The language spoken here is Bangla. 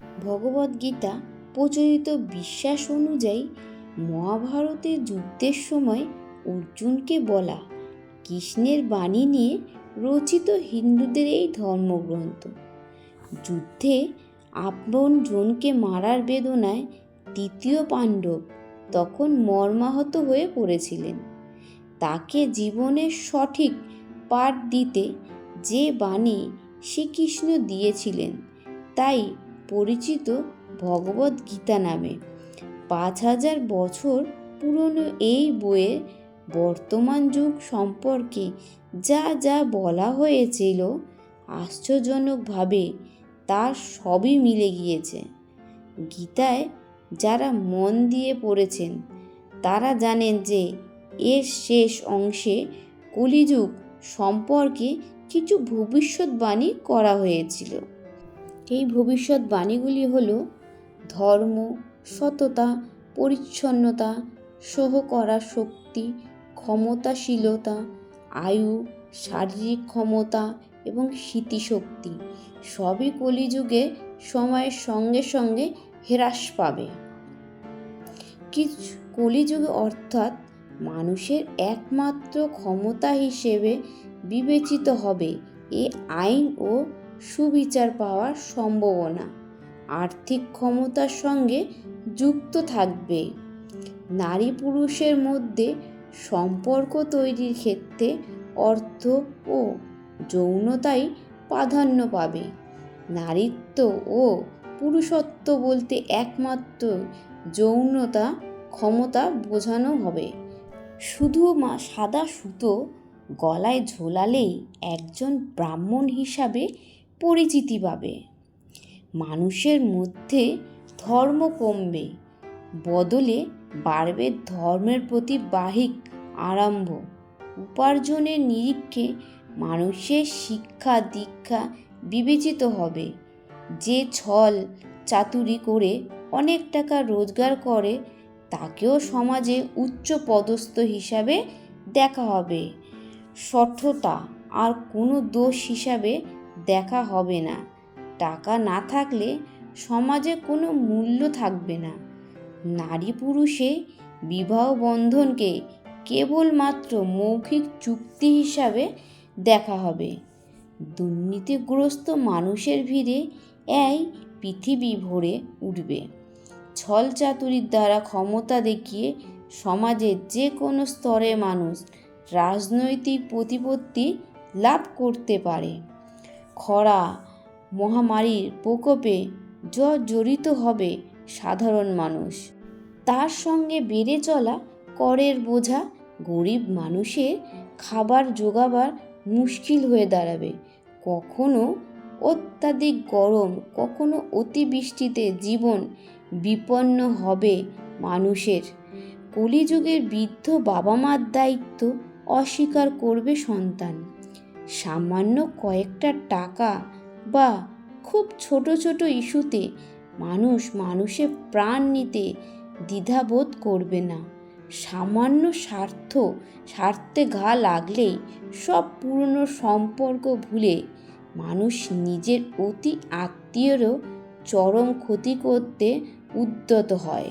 ভগবদ্গীতা প্রচলিত বিশ্বাস অনুযায়ী মহাভারতের যুদ্ধের সময় অর্জুনকে বলা কৃষ্ণের বাণী নিয়ে রচিত হিন্দুদের এই ধর্মগ্রন্থ। যুদ্ধে আপন জনকে মারার বেদনায় তৃতীয় পাণ্ডব তখন মর্মাহত হয়ে পড়েছিলেন। তাকে জীবনের সঠিক পাঠ দিতে যে বাণী শ্রীকৃষ্ণ দিয়েছিলেন, তাই পরিচিত ভগবদ গীতা নামে। পাঁচ হাজার বছর পুরনো এই বইয়ে বর্তমান যুগ সম্পর্কে যা যা বলা হয়েছিল, আশ্চর্যজনকভাবে তার সবই মিলে গিয়েছে। গীতায় যারা মন দিয়ে পড়েছেন, তারা জানেন যে এর শেষ অংশে কলিযুগ সম্পর্কে কিছু ভবিষ্যৎবাণী করা হয়েছিল। এই ভবিষ্যৎবাণীগুলি হলো ধর্ম, সততা, পরিচ্ছন্নতা, সহ করার শক্তি, ক্ষমতাশীলতা, আয়ু, শারীরিক ক্ষমতা এবং স্মৃতিশক্তি। সবই কলিযুগে সময়ের সঙ্গে সঙ্গে হ্রাস পাবে। কিছু কলিযুগে অর্থাৎ মানুষের একমাত্র ক্ষমতা হিসেবে বিবেচিত হবে এ আইন ও সুবিচার পাওয়ার সম্ভাবনা। আর্থিক ক্ষমতার সঙ্গে যুক্ত থাকবে। নারী পুরুষের মধ্যে সম্পর্ক তৈরির ক্ষেত্রে অর্থ ও যৌনতাই প্রাধান্য পাবে। নারীত্ব ও পুরুষত্ব বলতে একমাত্র যৌনতা ক্ষমতা বোঝানো হবে। শুধু মা সাদা সুতো গলায় ঝোলালেই একজন ব্রাহ্মণ হিসাবে পরিচিতি পাবে। মানুষের মধ্যে ধর্ম কমবে, বদলে বাড়বে ধর্মের প্রতি বাহিক আরম্ভ উপার্জনের নিরীক্ষে মানুষের শিক্ষা দীক্ষা বিবেচিত হবে। যে ছল চাতুরি করে অনেক টাকা রোজগার করে, তাকেও সমাজে উচ্চ পদস্থ হিসাবে দেখা হবে। সঠতা আর কোনো দোষ হিসাবে দেখা হবে না। টাকা না থাকলে সমাজে কোনো মূল্য থাকবে না। নারী পুরুষে বিবাহ বন্ধনকে কেবলমাত্র মৌখিক চুক্তি হিসাবে দেখা হবে। দুর্নীতিগ্রস্ত মানুষের ভিড়ে এই পৃথিবী ভরে উঠবে। ছল চাতুরির দ্বারা ক্ষমতা দেখিয়ে সমাজের যে কোনো স্তরে মানুষ রাজনৈতিক প্রতিপত্তি লাভ করতে পারে। খরা মহামারীর প্রকোপে জর্জরিত হবে সাধারণ মানুষ। তার সঙ্গে বেড়ে চলা করের বোঝা গরিব মানুষের খাবার জোগাবার মুশকিল হয়ে দাঁড়াবে। কখনো অত্যাধিক গরম, কখনো অতিবৃষ্টিতে জীবন বিপন্ন হবে মানুষের। কলিযুগের বৃদ্ধ বাবা মার দায়িত্ব অস্বীকার করবে সন্তান। সামান্য কয়েকটা টাকা বা খুব ছোট ছোট ইস্যুতে মানুষ মানুষের প্রাণ নিতে দ্বিধাবোধ করবে না। সামান্য স্বার্থ, স্বার্থে ঘা লাগলেই সব পুরনো সম্পর্ক ভুলে মানুষ নিজের অতি আত্মীয়রও চরম ক্ষতি করতে উদ্যত হয়।